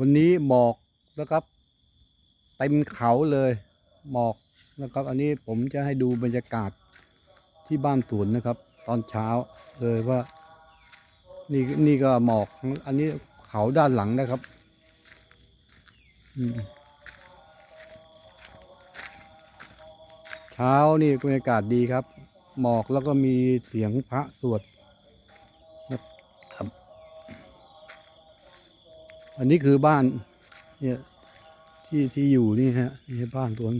วันนี้หมอกนะครับเต็มเขาเลยหมอกนะครับ อันนี้ผมจะให้ดูบรรยากาศที่บ้านสวนนะครับ ตอนเช้าเลยว่า นี่นี่ก็หมอก อันนี้เขาด้านหลังนะครับเช้านี่บรรยากาศดีครับ หมอกแล้วก็มีเสียงพระสวดนะครับ อันนี้คือบ้าน เนี่ยที่ที่อยู่นี่ฮะนี่บ้านตัวน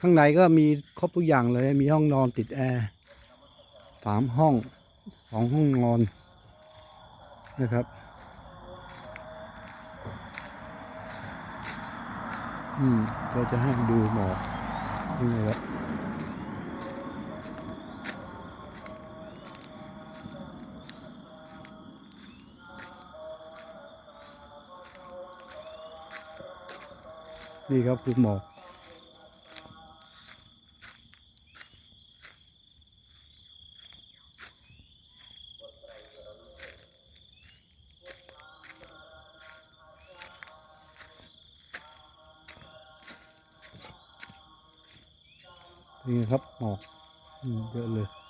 ข้างในก็มีครบทุกอย่างเลย มีห้องนอนติดแอร์สามห้องสองห้องนอนนะครับอืมก็จะให้ดูหมอกนี่เลย นี่ครับคือหมอกนี่ครับหมอกเยอะเลย